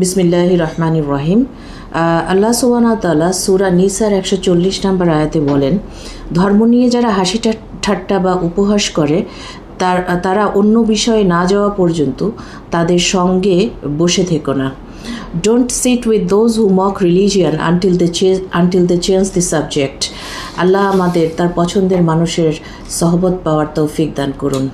বিসমিল্লাহ রহমান রহিম। আল্লাহ সুবানা তাল্লাহ সুরা নিসার একশো চল্লিশ নম্বর আয়াতে বলেন, ধর্ম নিয়ে যারা হাসি ঠাট্টা বা উপহাস করে, তার তারা অন্য বিষয়ে না যাওয়া পর্যন্ত তাদের সঙ্গে বসে থেকো না। Don't sit with those who mock religion until they until the change the subject Allah আমাদের, তার পছন্দের মানুষের সহবত পাওয়ার তৌফিক দান করুন।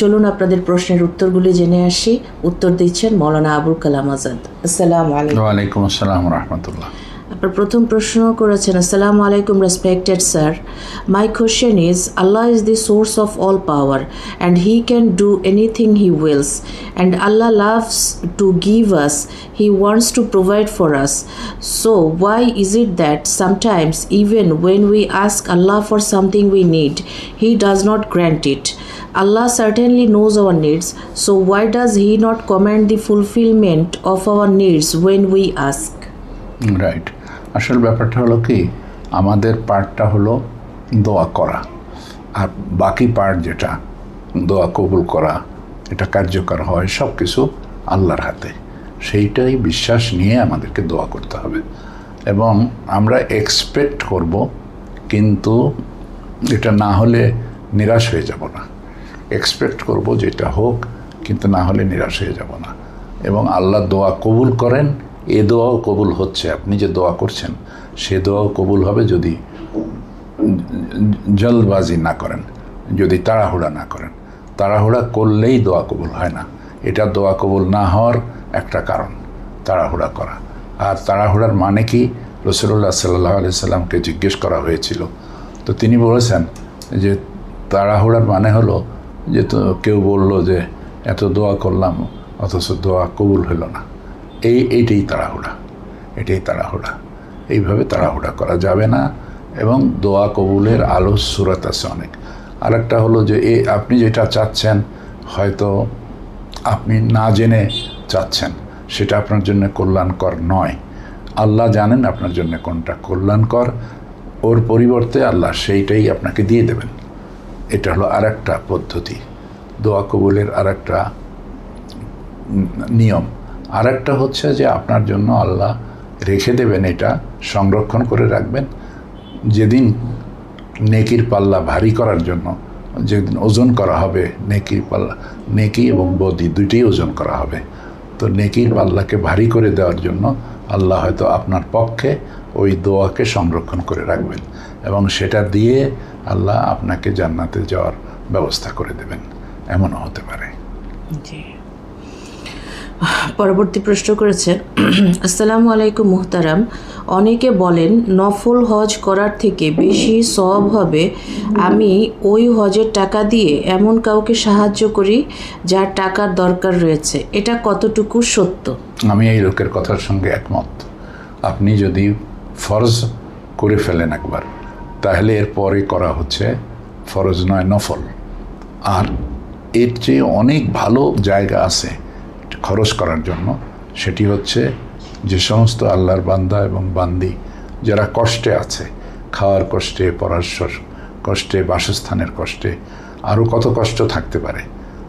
চলুন আপনাদের প্রশ্নের উত্তরগুলি জেনে আসি। উত্তর দিচ্ছেন মৌলানা আবুল কালাম আজাদ। আসসালাম আলাইকুম। আসসালাম রহমতুল্লাহ। আপনার প্রথম প্রশ্ন করেছেন আসসালামু আলাইকুম respected sir my question is Allah is the source of all power and he can do anything he wills and Allah loves to give us he wants to provide for us so why is it that sometimes even when we ask Allah for something we need he does not grant it Allah certainly knows our needs, so why does He not command the fulfillment of our needs when we ask? Right আসল ব্যাপারটা হলো কি? আমাদের পার্টটা হলো দোয়া করা। আর বাকি পার্ট যেটা, দোয়া কবুল করা, এটা কার্যকর হয় সব কিছু আল্লাহর হাতে। সেইটাই বিশ্বাস নিয়ে আমাদেরকে দোয়া করতে হবে। এবং আমরা এক্সপেক্ট করব, কিন্তু এটা না হলে নিরাশ হয়ে যাব না। এক্সপেক্ট করব যেটা হোক, কিন্তু না হলে নিরাশ হয়ে যাব না। এবং আল্লাহ দোয়া কবুল করেন এ দোয়াও কবুল হচ্ছে, আপনি যে দোয়া করছেন, সে দোয়াও কবুল হবে যদি জলবাজি না করেন, যদি তাড়াহুড়া না করেন। তাড়াহুড়া করলেই দোয়া কবুল হয় না। এটা দোয়া কবুল না হওয়ার একটা কারণ, তাড়াহুড়া করা। আর তাড়াহুড়ার মানে কি? রসুল্লাহ সাল্লাহ আলি সাল্লামকে জিজ্ঞেস করা হয়েছিল। তো তিনি বলেছেন যে, তাড়াহুড়ার মানে হলো যে তো কেউ বলল যে, এত দোয়া করলাম, অথচ দোয়া কবুল হলো না। এই, এইটাই তাড়াহুড়া, এটাই তাড়াহুড়া। এইভাবে তাড়াহুড়া করা যাবে না এবং দোয়া কবুলের আলো সুরত আছে অনেক। আরেকটা হলো যে, এ, আপনি যেটা চাচ্ছেন, হয়তো আপনি না জেনে চাচ্ছেন, সেটা আপনার জন্য কল্যাণকর নয়। আল্লাহ জানেন আপনার জন্য কোনটা কল্যাণকর, ওর পরিবর্তে আল্লাহ সেইটাই আপনাকে দিয়ে দেবেন। এটা হলো আরেকটা পদ্ধতি। দোয়া কবুলের আরেকটা নিয়ম। আরেকটা হচ্ছে যে আপনার জন্য আল্লাহ রেখে দেবেন এটা, সংরক্ষণ করে রাখবেন। যেদিন নেকির পাল্লা ভারী করার জন্য, যেদিন ওজন করা হবে, নেকির পাল্লা, নেকি এবং বদি দুইটাই ওজন করা হবে। তো নেকির পাল্লাকে ভারী করে দেওয়ার জন্য আল্লাহ হয়তো আপনার পক্ষে ওই দোয়াকে সংরক্ষণ করে রাখবেন এবং সেটা দিয়ে আল্লাহ আপনাকে জান্নাতে যাওয়ার ব্যবস্থা করে দেবেন। এমনও হতে পারে। জি। পরবর্তী প্রশ্ন করেছেন, আসসালামু আলাইকুম মুহতারাম, অনেকে বলেন নফল হজ করার থেকে বেশি সব হবে। আমি ওই হজের টাকা দিয়ে এমন কাউকে সাহায্য করি যার টাকার দরকার রয়েছে। এটা কতটুকু সত্য? আমি এই লোকের কথার সঙ্গে একমত। আপনি যদি ফরজ করে ফেলেন একবার, তাহলে এর পরে করা হচ্ছে ফরজ নয়, নফল। আর এর চেয়ে অনেক ভালো জায়গা আছে খরচ করার জন্য, সেটি হচ্ছে যে সমস্ত আল্লাহর বান্দা এবং বান্দি যারা কষ্টে আছে, খাওয়ার কষ্টে স- কষ্টে, বাসস্থানের কষ্টে, আরও কত কষ্ট থাকতে পারে?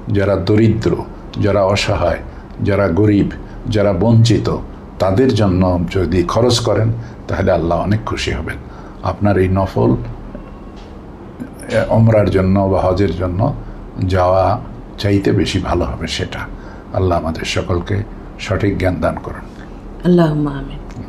যারা দরিদ্র, যারা অসহায়, যারা গরিব, যারা বঞ্চিত, তাদের জন্য যদি খরচ করেন, তাহলে আল্লাহ অনেক খুশি হবেন। আপনার এই নফল অমরার জন্য বা হজের জন্য যাওয়া চাইতে বেশি ভালো হবে সেটা। আল্লাহ আমাদের সকলকে সঠিক জ্ঞান দান করুন। আল্লাহ আমিন।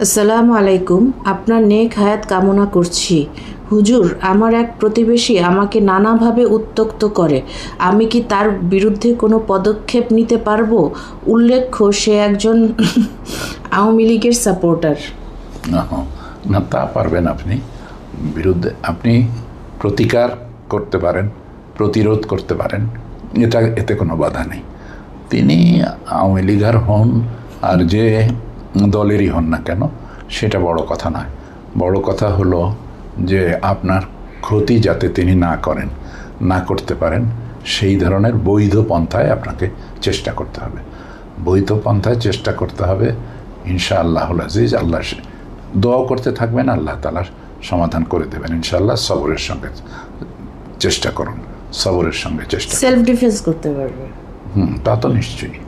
আসসালামু আলাইকুম। আপনার নেক হায়াত কামনা করছি। হুজুর আমার এক প্রতিবেশী আমাকে নানাভাবে উত্তক্ত করে। আমি কি তার বিরুদ্ধে কোনো পদক্ষেপ নিতে পারব? উল্লেখ্য সে একজন আওয়ামী লীগের সাপোর্টার। না, না তা পারবেন আপনি। বিরুদ্ধে আপনি প্রতিকার করতে পারেন প্রতিরোধ করতে পারেন। এটা এতে কোনো বাধা নেই। তিনি আওয়ামী লীগার হন আর যে দলেরই হন না কেন, সেটা বড় কথা নয়। বড় কথা হলো যে আপনার ক্ষতি যাতে তিনি না করেন, না করতে পারেন, সেই ধরনের বৈধ পন্থায় আপনাকে চেষ্টা করতে হবে। বৈধ পন্থায় চেষ্টা করতে হবে ইনশা আল্লাহুল আজিজ, আল্লাহ দোয়া করতে থাকবেন, আল্লাহ তালার সমাধান করে দেবেন। ইনশাআল্লাহ সবরের সঙ্গে চেষ্টা করুন, সবরের সঙ্গে চেষ্টা সেলফ ডিফেন্স করতে পারবে। হুম তা তো নিশ্চয়ই।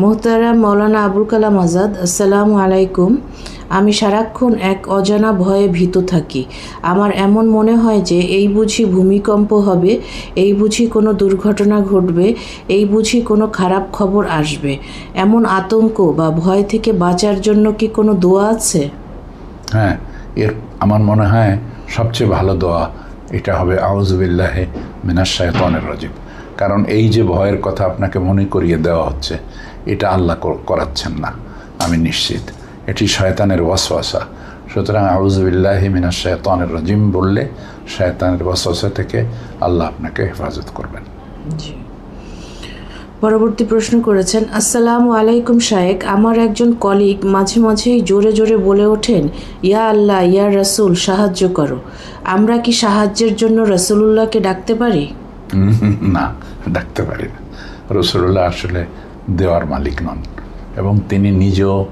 মোহতারাম মৌলানা আবুল কালাম আজাদ আসসালামু আলাইকুম। আমি সারাক্ষণ এক অজানা ভয়ে ভীত থাকি। আমার এমন মনে হয় যে এই বুঝি ভূমিকম্প হবে এই বুঝি কোনো দুর্ঘটনা ঘটবে এই বুঝি কোনো খারাপ খবর আসবে। এমন আতঙ্ক বা ভয় থেকে বাঁচার জন্য কি কোনো দোয়া আছে? হ্যাঁ এর আমার মনে হয় সবচেয়ে ভালো দোয়া এটা হবে আউজবিল্লাহে মিনাস শায়তানের রাজিব কারণ এই যে ভয়ের কথা আপনাকে মনে করিয়ে দেওয়া হচ্ছে, এটা আল্লাহ করাচ্ছেন না। আমি নিশ্চিত। এটি শয়তানের ওয়াসওয়াসা। সুতরাং আউজবিল্লাহি মিনাস শায়তানের রাজিম বললে শয়তানের ওয়াসওয়াসা থেকে আল্লাহ আপনাকে হেফাজত করবেন। জি। পরবর্তী প্রশ্ন করেছেন, আসসালামু আলাইকুম শায়েক আমার একজন কলিগ মাঝে মাঝেই জোরে জোরে বলে ওঠেন, ইয়া আল্লাহ, ইয়া রসুল, সাহায্য করো। আমরা কি সাহায্যের জন্য রসুলুল্লাহকে ডাকতে পারি? না ডাকতে পারি না। রসুল্লাহ আসলে দেওয়ার মালিক নন এবং তিনি নিজেও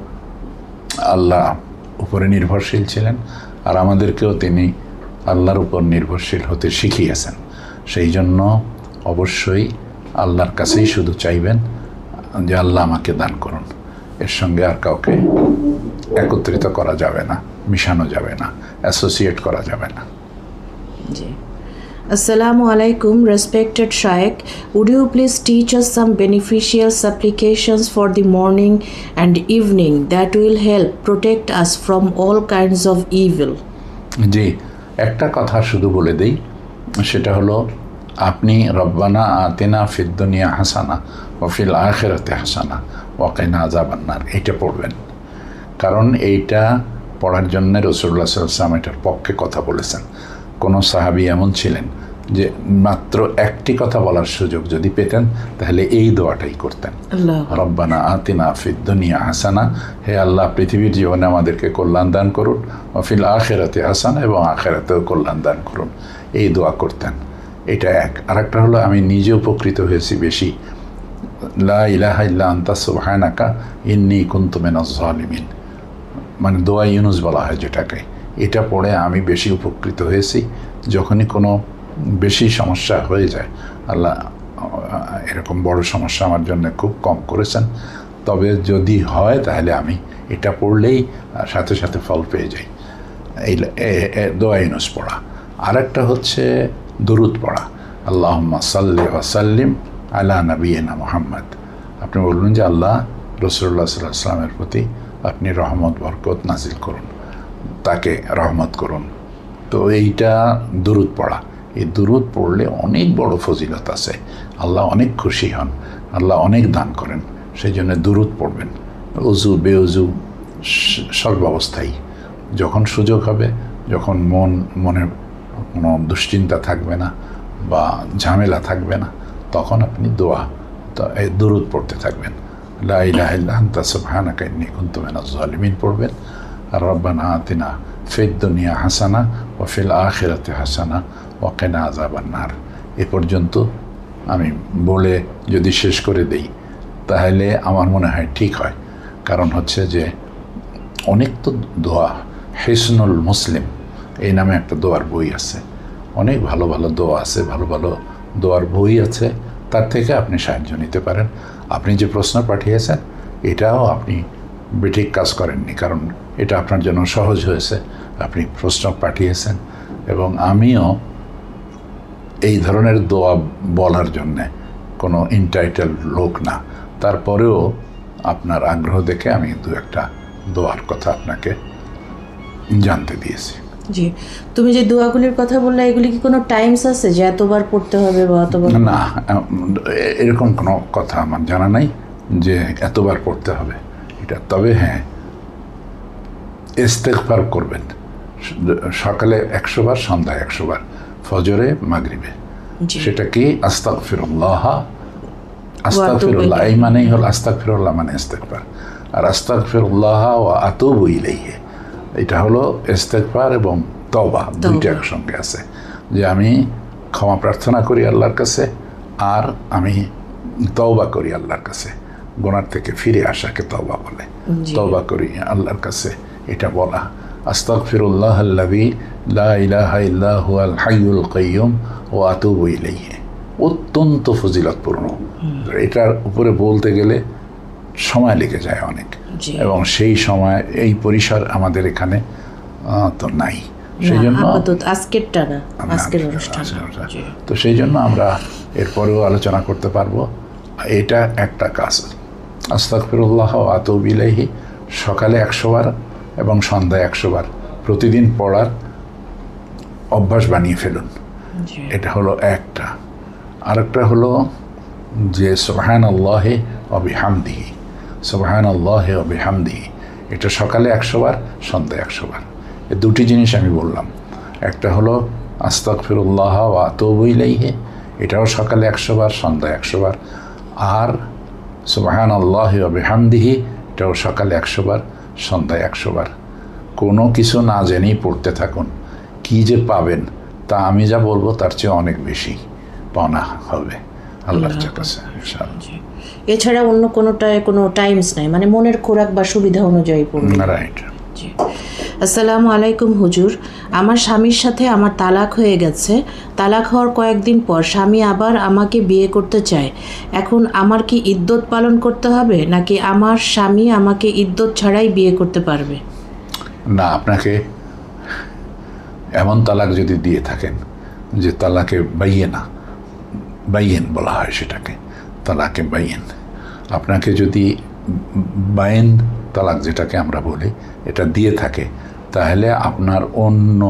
আল্লাহ উপরে নির্ভরশীল ছিলেন আর আমাদেরকেও তিনি আল্লাহর উপর নির্ভরশীল হতে শিখিয়েছেন। সেই জন্য অবশ্যই আল্লাহর কাছেই শুধু চাইবেন যে আল্লাহ আমাকে দান করুন। এর সঙ্গে আর কাউকে একত্রিত করা যাবে না, মিশানো যাবে না অ্যাসোসিয়েট করা যাবে না। জি। Assalamu alaikum, respected Shaykh. Would you please teach us some beneficial supplications for the morning and evening that will help protect us from all kinds of evil? জি একটা কথা শুধু বলে দেই সেটা হলো আপনি রব্বানা আতেনা ফিদ্দুনিয়া হাসানা ও ফিল আখেরাতে হাসানা ওয়াকাইনা আজাবান্নার এইটা পড়বেন কারণ এইটা পড়ার জন্য রসুল্লাহ সাল্লাম এটার পক্ষে কথা বলেছেন কোনো সাহাবি এমন ছিলেন যে মাত্র একটি কথা বলার সুযোগ যদি পেতেন তাহলে এই দোয়াটাই করতেন. রব্বানা আতিনা ফিদ দুনিয়া হাসানা হে আল্লাহ পৃথিবীর জীবনে আমাদেরকে কল্যাণ দান করুন অফিল আখেরাতে হাসানা এবং আখেরাতেও কল্যাণ দান করুন। এই দোয়া করতেন। এটা এক। আরেকটা হলো আমি নিজে উপকৃত হয়েছি বেশি। লা ইলাহা ইল্লা আন্তা সুবহানাকা ইন্নি কুনতু মিনাজ জালিমিন মানে দোয়া ইউনুস বলা হয় যেটাকে। এটা পড়ে আমি বেশি উপকৃত হয়েছি যখনই কোনো বেশি সমস্যা হয়ে যায়। আল্লাহ, এরকম বড় সমস্যা আমার জন্য খুব কম করেছেন। তবে যদি হয় তাহলে আমি এটা পড়লেই সাথে সাথে ফল পেয়ে যাই। এই এ- এ- দোয়া ইউনুস পড়া। আরেকটা হচ্ছে দরুদ পড়া। আল্লাহ সাল্লি ওয়াসাল্লিম আলা নবীনা মোহাম্মদ। আপনি বলবেন যে আল্লাহ রসুল্লাহ সাল্লাহ সাল্লামের প্রতি আপনি রহমত, বরকত নাজিল করুন। তাকে রহমত করুন। তো এইটা দুরুদ পড়া। এই দুরুদ পড়লে অনেক বড় ফজিলত আছে। আল্লাহ অনেক খুশি হন। আল্লাহ অনেক দান করেন। সেই জন্য দুরুদ পড়বেন। উজু, বেউজু সর্বাবস্থায়। যখন সুযোগ হবে, যখন মন মনে কোনো দুশ্চিন্তা থাকবে না বা ঝামেলা থাকবে না, তখন আপনি দোয়া, তো দুরুদ পড়তে থাকবেন। লা ইলাহা ইল্লা আনতা সুবহানাকা ইন্নী কুনতু মিনাজ জালিমিন পড়বেন। রব্বানা আতিনা ফিদ দুনিয়া হাসানা ও ফিল আখিরাতে হাসানা ও কেনা এ পর্যন্ত আমি বলে যদি শেষ করে দেই, তাহলে আমার মনে হয় ঠিক হয়। কারণ হচ্ছে যে অনেক তো দোয়া, হেসনুল মুসলিম, এই নামে একটা দোয়ার বই আছে। অনেক ভালো ভালো দোয়া আছে, ভালো ভালো দোয়ার বই আছে, তার থেকে আপনি সাহায্য নিতে পারেন। আপনি যে প্রশ্ন পাঠিয়েছেন, এটাও আপনি বেঠিক কাজ করেননি। কারণ এটা আপনার জন্য সহজ হয়েছে। আপনি প্রশ্ন পাঠিয়েছেন এবং আমিও এই ধরনের দোয়া বলার জন্যে কোনো ইনটাইটেল লোক না। তারপরেও আপনার আগ্রহ দেখে আমি দু একটা দোয়ার কথা আপনাকে জানতে দিয়েছি। জি তুমি যে দোয়াগুলির কথা বললে এগুলি কি কোনো টাইমস আছে যে এতবার পড়তে হবে বা অতবার না এরকম কোনো কথা আমার জানা নাই যে এতবার পড়তে হবে। এটা তবে হ্যাঁ ইস্তেকবার করবেন। সকালে একশো বার সন্ধ্যায় একশো বার ফজরে মাগরিবে। সেটা কি? আস্তাক ফিরুল্লাহ আস্তাক ফিরুল্লাহ এই মানেই হল আস্তাক ফিরুল্লাহ মানে ইস্তেকবার আর আস্তাক ফিরুল্লাহ ও আতবু ইলাইহে। এটা হলো ইস্তেকবার এবং তবা দুইটা একসঙ্গে আছে। যে আমি ক্ষমা প্রার্থনা করি আল্লাহর কাছে আর আমি তওবা করি আল্লাহর কাছে। গোনার থেকে ফিরে আসাকে তওবা বলে। তওবা করি আল্লাহর কাছে। এটা বলা। আস্তাগফিরুল্লাহ আল্লাযী লা ইলাহা ইল্লা হুয়াল হাইয়ুল কাইয়্যুম ওয়া আতুবু ইলাইহি। অত্যন্ত ফজিলতপূর্ণ। এটার উপরে বলতে গেলে সময় লেগে যায় অনেক। এবং সেই সময় এই পরিসর আমাদের এখানে তো নাই। সেই জন্য আজকেরটা না আমরা- আজকের অনুষ্ঠান। তো সেই জন্য আমরা এরপরেও আলোচনা করতে পারব। এটা একটা কাজ। আস্তাকফিরুল্লাহ আতবিলাহি সকালে একশো বার এবং সন্ধ্যায় একশো বার। প্রতিদিন পড়ার অভ্যাস বানিয়ে ফেলুন। এটা হলো একটা। আরেকটা হলো যে সোহান আল্লাহে অবিহামদিহি সোহান আল্লাহে অবিহামদিহি এটা সকালে একশো বার সন্ধ্যায় একশো বার। এই দুটি জিনিস আমি বললাম। একটা হলো আস্তাক ফিরুল্লাহ ও আতবইলাইহে এটাও সকালে একশো বার সন্ধ্যায় একশো বার। আর সোহান আল্লাহ অবিহামদিহি এটাও সকালে একশো বার সন্ধ্যায় একশো বার। কোনো কিছু না জেনেই পড়তে থাকুন। কি যে পাবেন তা আমি যা বলব তার চেয়ে অনেক বেশি পাওনা হবে। আল্লাহর কাছে। এছাড়া অন্য কোনোটায় কোনো টাইমস নাই মানে মনের খোরাক বা সুবিধা অনুযায়ী পড়বে রাইট। জি। আসসালামু আলাইকুম হুজুর। আমার স্বামীর সাথে আমার তালাক হয়ে গেছে। তালাক হওয়ার কয়েকদিন পর স্বামী আবার আমাকে বিয়ে করতে চায়। এখন আমার কি ইদ্যত পালন করতে হবে, নাকি আমার স্বামী আমাকে ইদ্যত ছাড়াই বিয়ে করতে পারবে? না, আপনাকে এমন তালাক যদি দিয়ে থাকেন যে তালাকে বাইয়ে না বাইয়েন বলা হয় সেটাকে, তালাকে বাইয়েন। আপনাকে যদি বাইন তালাক যেটাকে আমরা বলি, এটা দিয়ে থাকে তাহলে আপনার অন্য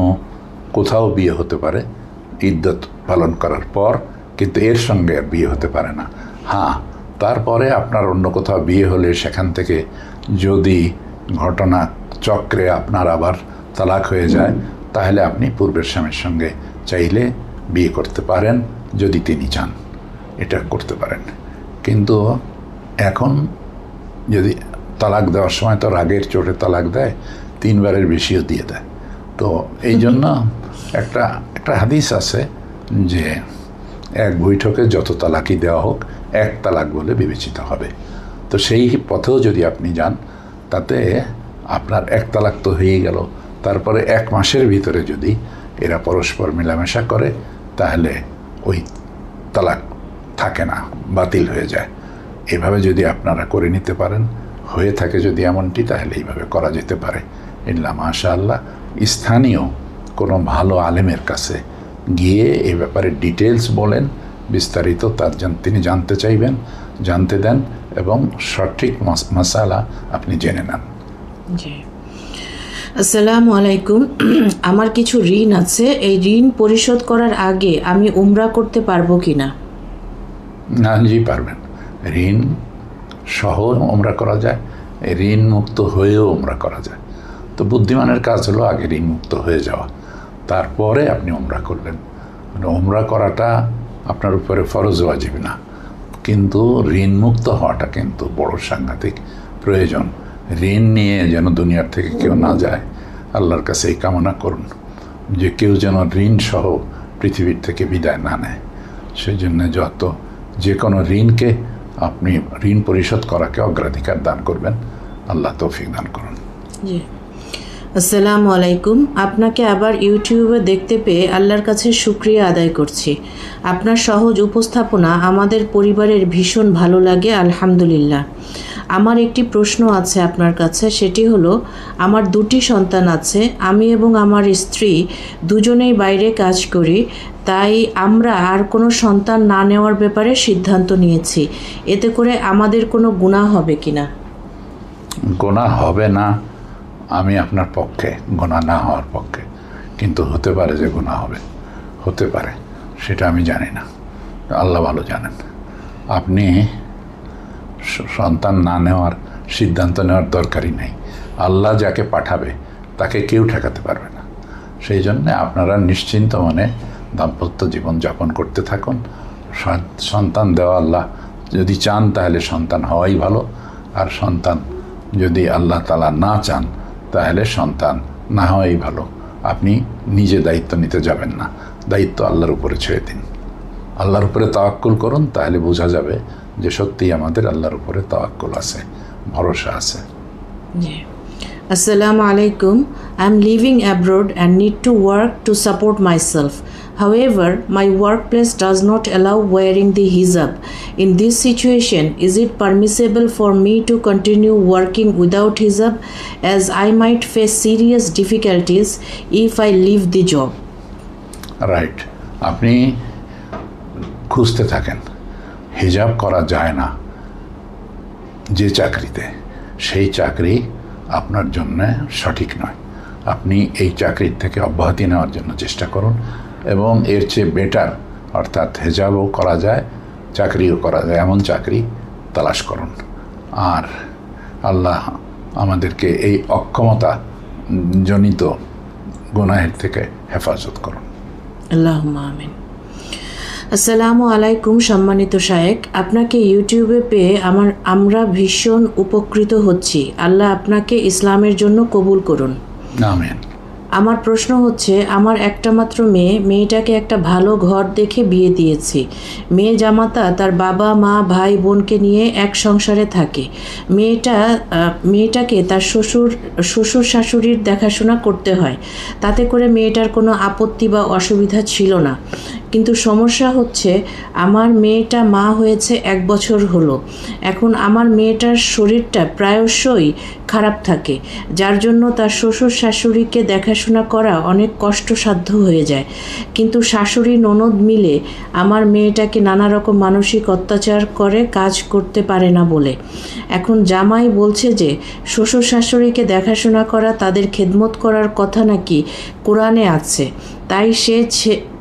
কোথাও বিয়ে হতে পারে। ইদ্যত পালন করার পর কিন্তু এর সঙ্গে বিয়ে হতে পারে না। হ্যাঁ তারপরে আপনার অন্য কোথাও বিয়ে হলে সেখান থেকে যদি ঘটনা চক্রে আপনার আবার তালাক হয়ে যায়, তাহলে আপনি পূর্বের স্বামীর সঙ্গে চাইলে বিয়ে করতে পারেন যদি তিনি চান। এটা করতে পারেন। কিন্তু এখন যদি তালাক দেওয়ার সময় তো রাগের চোটে তালাক দেয় তিনবারের বেশিও দিয়ে দেয়। তো এই জন্য একটা একটা হাদিস আছে যে এক বৈঠকে যত তালাকই দেওয়া হোক, এক তালাক বলে বিবেচিত হবে। তো সেই পথেও যদি আপনি যান, তাতে আপনার এক তালাক তো হয়ে গেল। তারপরে এক মাসের ভিতরে যদি এরা পরস্পর মেলামেশা করে, তাহলে ওই তালাক থাকে না, বাতিল হয়ে যায়। এভাবে যদি আপনারা করে নিতে পারেন, হয়ে থাকে যদি এমনটি, তাহলে এইভাবে করা যেতে পারে। ইল্লা মাশা আল্লাহ স্থানীয় কোনো ভালো আলেমের কাছে গিয়ে এ ব্যাপারে ডিটেলস বলেন বিস্তারিত তার তিনি জানতে চাইবেন জানতে দেন এবং সঠিক মাসালা আপনি জেনে নেন। জি। আসসালামু আলাইকুম। আমার কিছু ঋণ আছে। এই ঋণ পরিশোধ করার আগে আমি উমরা করতে পারব কি না না জি পারবেন। ঋণ সহ ওমরা করা যায়। ঋণ মুক্ত হয়েও ওমরা করা যায়। তো বুদ্ধিমানের কাজ হলো আগে ঋণ মুক্ত হয়ে যাওয়া। তারপরে আপনি ওমরা করলেন। মানে ওমরা করাটা আপনার উপরে ফরজ ওয়াজিব না। কিন্তু ঋণ মুক্ত হওয়াটা কিন্তু বড় সাংঘাতিক প্রয়োজন। ঋণ নিয়ে যেন দুনিয়ার থেকে কেউ না যায়, আল্লাহর কাছে এই কামনা করুন যে কেউ যেন ঋণ সহ পৃথিবীর থেকে বিদায় না নেয়। সেই জন্য যত যে কোনো ঋণকে আপনি ঋণ পরিশোধ করাকে অগ্রাধিকার দান করবেন। আল্লাহ তৌফিক দান করুন। জি। আসসালামু আলাইকুম। আপনাকে আবার ইউটিউবে দেখতে পেয়ে আল্লাহর কাছে শুক্রিয়া আদায় করছি। আপনার সহজ উপস্থাপনা আমাদের পরিবারের ভীষণ ভালো লাগে, আলহামদুলিল্লাহ। আমার একটি প্রশ্ন আছে আপনার কাছে, সেটি হলো, আমার দুটি সন্তান আছে, আমি এবং আমার স্ত্রী, দুজনেই বাইরে কাজ করি, তাই আমরা আর কোনো সন্তান না নেওয়ার ব্যাপারে সিদ্ধান্ত নিয়েছি। এতে করে আমাদের কোনো গুণা হবে কিনা? গোনা হবে না। আমি আপনার পক্ষে গোনা না হওয়ার পক্ষে। কিন্তু হতে পারে যে গোনা হবে। হতে পারে, সেটা আমি জানি না। আল্লাহ ভালো জানেন। আপনি সন্তান না নেওয়ার সিদ্ধান্ত নেওয়ার দরকারই নেই। আল্লাহ যাকে পাঠাবে, তাকে কেউ ঠেকাতে পারবে না। সেই জন্যে আপনারা নিশ্চিন্ত মনে দাম্পত্য জীবন যাপন করতে থাকুন। সন্তান দেওয়া আল্লাহ যদি চান, তাহলে সন্তান হওয়াই ভালো। আর সন্তান যদি আল্লাহ তালা না চান তাহলে সন্তান, না হওয়াই ভালো। আপনি নিজে দায়িত্ব নিতে যাবেন না। দায়িত্ব আল্লাহর উপরে ছেড়ে দিন। আল্লাহর উপরে তাওয়াক্কুল করুন, তাহলে বোঝা যাবে যে সত্যিই আমাদের আল্লাহর উপরে তাওয়াক্কুল আছে, ভরসা আছে। আসসালামু আলাইকুম। I am living abroad and need to work to support myself However, my workplace does not allow wearing the hijab. In this situation, is it permissible for me to continue working without hijab as I might face serious difficulties if I leave the job? Right আপনি খুঁজতে থাকেন হিজাব করা যায় না যে চাকরিতে সেই চাকরি আপনার জন্য সঠিক নয় আপনি এই চাকরির থেকে অব্যাহতি নেওয়ার জন্য চেষ্টা করুন এবং এর চেয়ে বেটার অর্থাৎ হেজাবও করা যায় চাকরিও করা যায় এমন চাকরি তালাশ করুন। আর আল্লাহ আমাদেরকে এই অক্ষমতা জনিত গুনাহের থেকে হেফাজত করুন। আমিন। আসসালামু আলাইকুম সম্মানিত শায়েক আপনাকে ইউটিউবে পেয়ে আমার আমরা ভীষণ উপকৃত হচ্ছি। আল্লাহ আপনাকে ইসলামের জন্য কবুল করুন। আমেন। আমার প্রশ্ন হচ্ছে, আমার একটা মাত্র মেয়ে, মেয়েটাকে একটা ভালো ঘর দেখে বিয়ে দিয়েছি। মেয়ে জামাতা তার বাবা, মা, ভাই, বোনকে নিয়ে এক সংসারে থাকে। মেয়েটা মেয়েটাকে তার শ্বশুর শ্বশুর শাশুড়ির দেখাশোনা করতে হয়। তাতে করে মেয়েটার কোনো আপত্তি বা অসুবিধা ছিল না। কিন্তু সমস্যা হচ্ছে আমার মেয়েটা মা হয়েছে এক বছর হলো। এখন আমার মেয়েটার শরীরটা প্রায়শই খারাপ থাকে, যার জন্য তার শ্বশুর শাশুড়িকে দেখাশোনা করা অনেক কষ্টসাধ্য হয়ে যায়। কিন্তু শাশুড়ি, ননদ মিলে আমার মেয়েটাকে নানা রকম মানসিক অত্যাচার করে কাজ করতে পারে না বলে। এখন জামাই বলছে যে, শ্বশুর শাশুড়িকে দেখাশোনা করা, তাদের খেদমত করার কথা নাকি কোরআনে আছে। তাই সে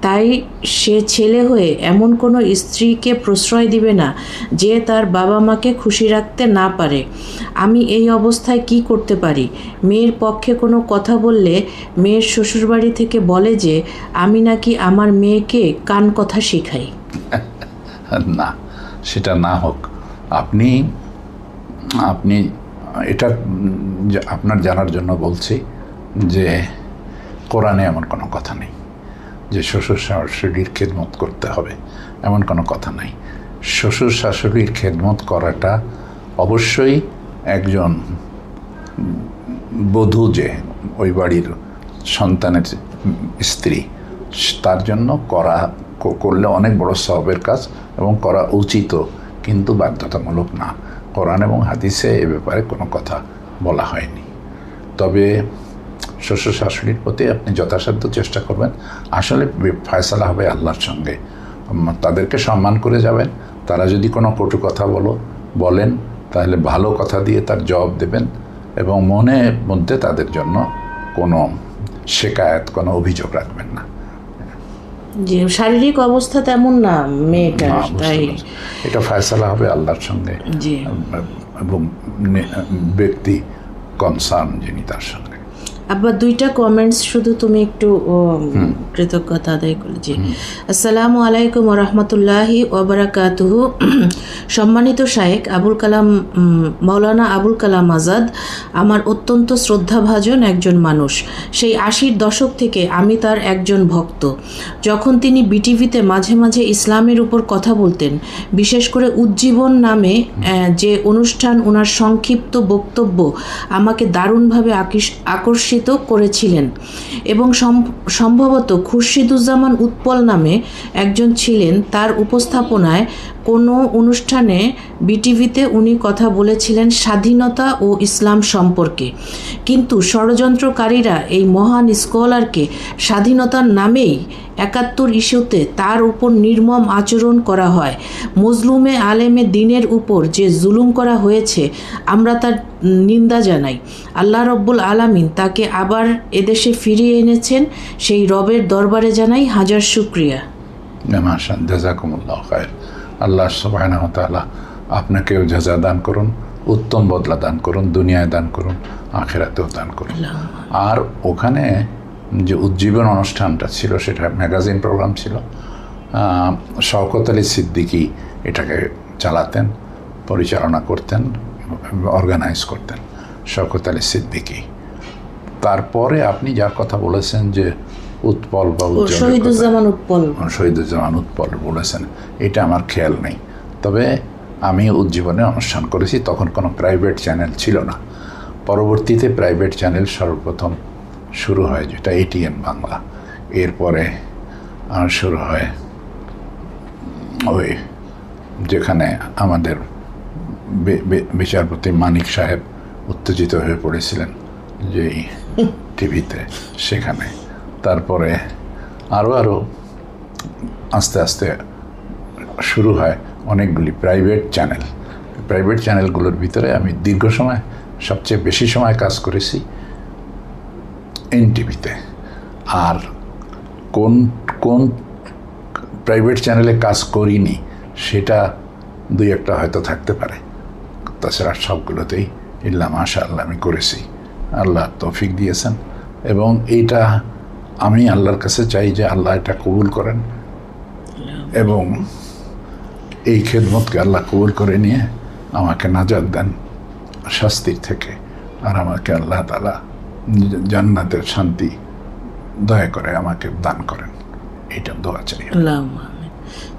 তাই সে ছেলে হয়ে এমন কোনো স্ত্রীকে প্রশ্রয় দিবে না যে তার বাবা মাকে খুশি রাখতে না পারে। আমি এই অবস্থায় কি করতে পারি? মেয়ের পক্ষে কোনো কথা বললে মেয়ের শ্বশুরবাড়ি থেকে বলে যে, আমি নাকি আমার মেয়েকে কান কথা শেখাই। না, সেটা না হোক। আপনি আপনি এটা আপনার জানার জন্য বলছি যে, কোরআনে এমন কোনো কথা নেই। যে শ্বশুর শাশুড়ির খেদমত করতে হবে, এমন কোনো কথা নাই। শ্বশুর শাশুড়ির খেদমত করাটা অবশ্যই একজন বধূ যে ওই বাড়ির সন্তানের স্ত্রী, তার জন্য করা, করলে অনেক বড় সবের কাজ এবং করা উচিত, কিন্তু বাধ্যতামূলক না। কোরআন এবং হাদিসে এ ব্যাপারে কোনো কথা বলা হয়নি। তবে শ্বশুর শাশুড়ির প্রতি আপনি যথাসাধ্য চেষ্টা করবেন। আসলে ফয়সালা হবে আল্লাহর সঙ্গে। তাদেরকে সম্মান করে যাবেন। তারা যদি কোনো কটু কথা বলো বলেন তাহলে ভালো কথা দিয়ে তার জবাব দেবেন এবং মনের মধ্যে তাদের জন্য কোনো শেকায়ত কোনো অভিযোগ রাখবেন না। যে শারীরিক অবস্থা তেমন না মেয়েটার তাই। এটা ফয়সালা হবে আল্লাহর সঙ্গে। এবং ব্যক্তি কনসার্ন যিনি তার সঙ্গে। আবার দুইটা কমেন্টস শুধু তুমি একটু কৃতজ্ঞতা আদায় করলে জি। আসসালামু আলাইকুম রহমতুল্লাহি ওবরাকাতুহু সম্মানিত শায়েক আবুল কালাম মৌলানা আবুল কালাম আজাদ আমার অত্যন্ত শ্রদ্ধাভাজন একজন মানুষ। সেই আশির দশক থেকে আমি তার একজন ভক্ত। যখন তিনি বিটিভিতে মাঝে মাঝে ইসলামের উপর কথা বলতেন বিশেষ করে উজ্জীবন নামে যে অনুষ্ঠান ওনার সংক্ষিপ্ত বক্তব্য আমাকে দারুণভাবে আকিস- আকর্ষিত করেছিলেন এবং সম- সম্ভবত খুরশিদুজ্জামান উৎপল নামে একজন ছিলেন। তার উপস্থাপনায় কোনো অনুষ্ঠানে বিটিভিতে উনি কথা বলেছিলেন স্বাধীনতা ও ইসলাম সম্পর্কে। কিন্তু ষড়যন্ত্রকারীরা এই মহান স্কলারকে স্বাধীনতার নামেই একাত্তর ইস্যুতে তার উপর নির্মম আচরণ করা হয়। মজলুমে আলেমে দিনের উপর যে জুলুম করা হয়েছে আমরা তার নিন্দা জানাই। আল্লাহ রব্বুল আলামিন তাকে আবার এদেশে ফিরিয়ে এনেছেন। সেই রবের দরবারে জানাই হাজার শুক্রিয়া। আল্লাহ তাআলা আপনাকেও জাজা দান করুন উত্তম বদলা দান করুন দুনিয়ায় দান করুন আখেরাতেও দান করুন। আর ওখানে যে উজ্জীবন অনুষ্ঠানটা ছিল সেটা ম্যাগাজিন প্রোগ্রাম ছিল শওকত আলী সিদ্দিকী এটাকে চালাতেন পরিচালনা করতেন অর্গানাইজ করতেন শওকত আলী সিদ্দিকী। তারপরে আপনি যার কথা বলেছেন যে উৎপল বা শহীদুজ্জামান উৎপল। শহীদুজ্জামান উৎপল বলেছেন এটা আমার খেয়াল নেই। তবে আমি উজ্জীবনে অনুষ্ঠান করেছি তখন কোনো প্রাইভেট চ্যানেল ছিল না। পরবর্তীতে প্রাইভেট চ্যানেল সর্বপ্রথম শুরু হয় যেটা এটিএন বাংলা। এরপরে আর শুরু হয় ওই যেখানে আমাদের বিচারপতি মানিক সাহেব উত্তেজিত হয়ে পড়েছিলেন যেই টিভিতে, সেখানে। তারপরে আরও আরও আস্তে আস্তে শুরু হয় অনেকগুলি প্রাইভেট চ্যানেল। প্রাইভেট চ্যানেলগুলোর ভিতরে আমি দীর্ঘ সময়, সবচেয়ে বেশি সময় কাজ করেছি এনটিভিতে। আর কোন কোন প্রাইভেট চ্যানেলে কাজ করিনি, সেটা দুই একটা হয়তো থাকতে পারে। তাছাড়া সবগুলোতেই ইল্লা মাশা আল্লাহ আমি করেছি। আল্লাহ তৌফিক দিয়েছেন। এবং এইটা আমি আল্লাহর কাছে চাই যে আল্লাহ এটা কবুল করেন। এবং এই খেদমতকে আল্লাহ কবুল করে নিয়ে আমাকে নাজাদ দেন শাস্তির থেকে। আর আমাকে আল্লাহ তালা জান্নাতের শান্তি দয়া করে আমাকে দান করেন। এটা দোয়া চাই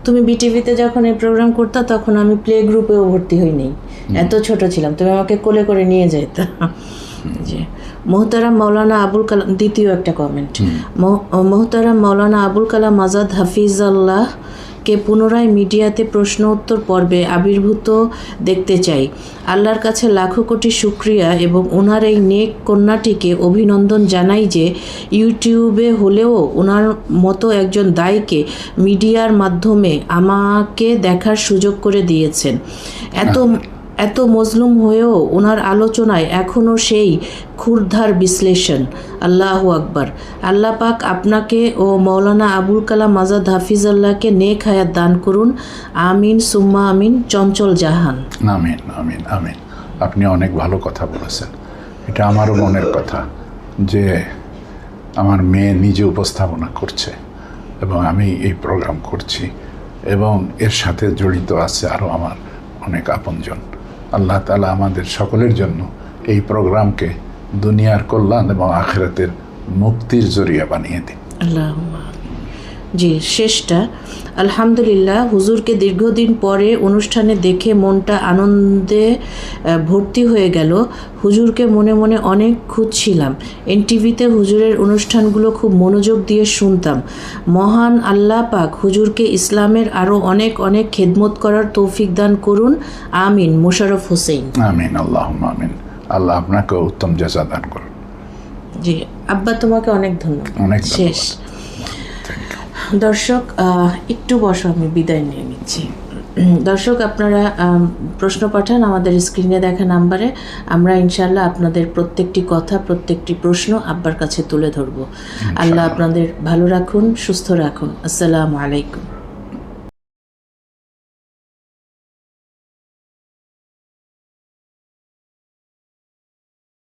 তুমি বিটিভিতে যখন এই প্রোগ্রাম করতা তখন আমি প্লে গ্রুপেও ভর্তি হইনি এত ছোট ছিলাম তুমি আমাকে কোলে করে নিয়ে যেত জি মোহতারাম মৌলানা আবুল কালাম দ্বিতীয় একটা কমেন্ট মোহতারাম মৌলানা আবুল কালাম আজাদ হাফিজাল্লাহ কে পুনরায় মিডিয়াতে প্রশ্ন উত্তর পর্বে আবির্ভূত দেখতে চাই। আল্লাহর কাছে লাখো কোটি শুক্রিয়া এবং ওনার এই নেক কন্যাটিকে অভিনন্দন জানাই যে ইউটিউবে হলেও ওনার মতো একজন দায়কে মিডিয়ার মাধ্যমে আমাকে দেখার সুযোগ করে দিয়েছেন। এত এত মজলুম হয়েও ওনার আলোচনায় এখনও সেই ক্ষুরধার বিশ্লেষণ। আল্লাহ আকবার। আল্লাহ পাক আপনাকে ও মৌলানা আবুল কালাম আজাদ হাফিজাল্লাহকে নেক হায়াত দান করুন। আমিন, সুম্মা আমিন, চঞ্চল জাহান। আমিন আমিন আমিন। আপনি অনেক ভালো কথা বলেছেন। এটা আমারও মনের কথা যে আমার মেয়ে নিজে উপস্থাপনা করছে এবং আমি এই প্রোগ্রাম করছি এবং এর সাথে জড়িত আছে আরও আমার অনেক আপনজন। আল্লাহ তালা আমাদের সকলের জন্য এই প্রোগ্রামকে দুনিয়ার কল্যাণ এবং আখেরাতের মুক্তির জরিয়া বানিয়ে দিন। আল্লাহ জি, শেষটা আলহামদুলিল্লাহ হুজুরকে দীর্ঘদিন পরে অনুষ্ঠানে দেখে মনটা আনন্দে ভর্তি হয়ে গেল। হুজুরকে মনে মনে অনেক খুঁজছিলাম। এনটিভিতে হুজুরের অনুষ্ঠানগুলো খুব মনোযোগ দিয়ে শুনতাম। মহান আল্লাহ পাক হুজুরকে ইসলামের আরও অনেক অনেক খেদমত করার তৌফিক দান করুন। আমিন মোশারফ হোসেন। আমিন আল্লাহ আমিন। আল্লাহ আপনাকে উত্তম জাজা দান করুন। জি আব্বা তোমাকে অনেক ধন্যবাদ। অনেক শেষ। দর্শক একটু বসো আমি বিদায় নিয়ে নিচ্ছি। দর্শক আপনারা প্রশ্ন পাঠান আমাদের স্ক্রিনে দেখা নাম্বারে আমরা ইনশাল্লাহ আপনাদের প্রত্যেকটি কথা প্রত্যেকটি প্রশ্ন আব্বার কাছে তুলে ধরব। আল্লাহ আপনাদের ভালো রাখুন সুস্থ রাখুন। আসসালামু আলাইকুম।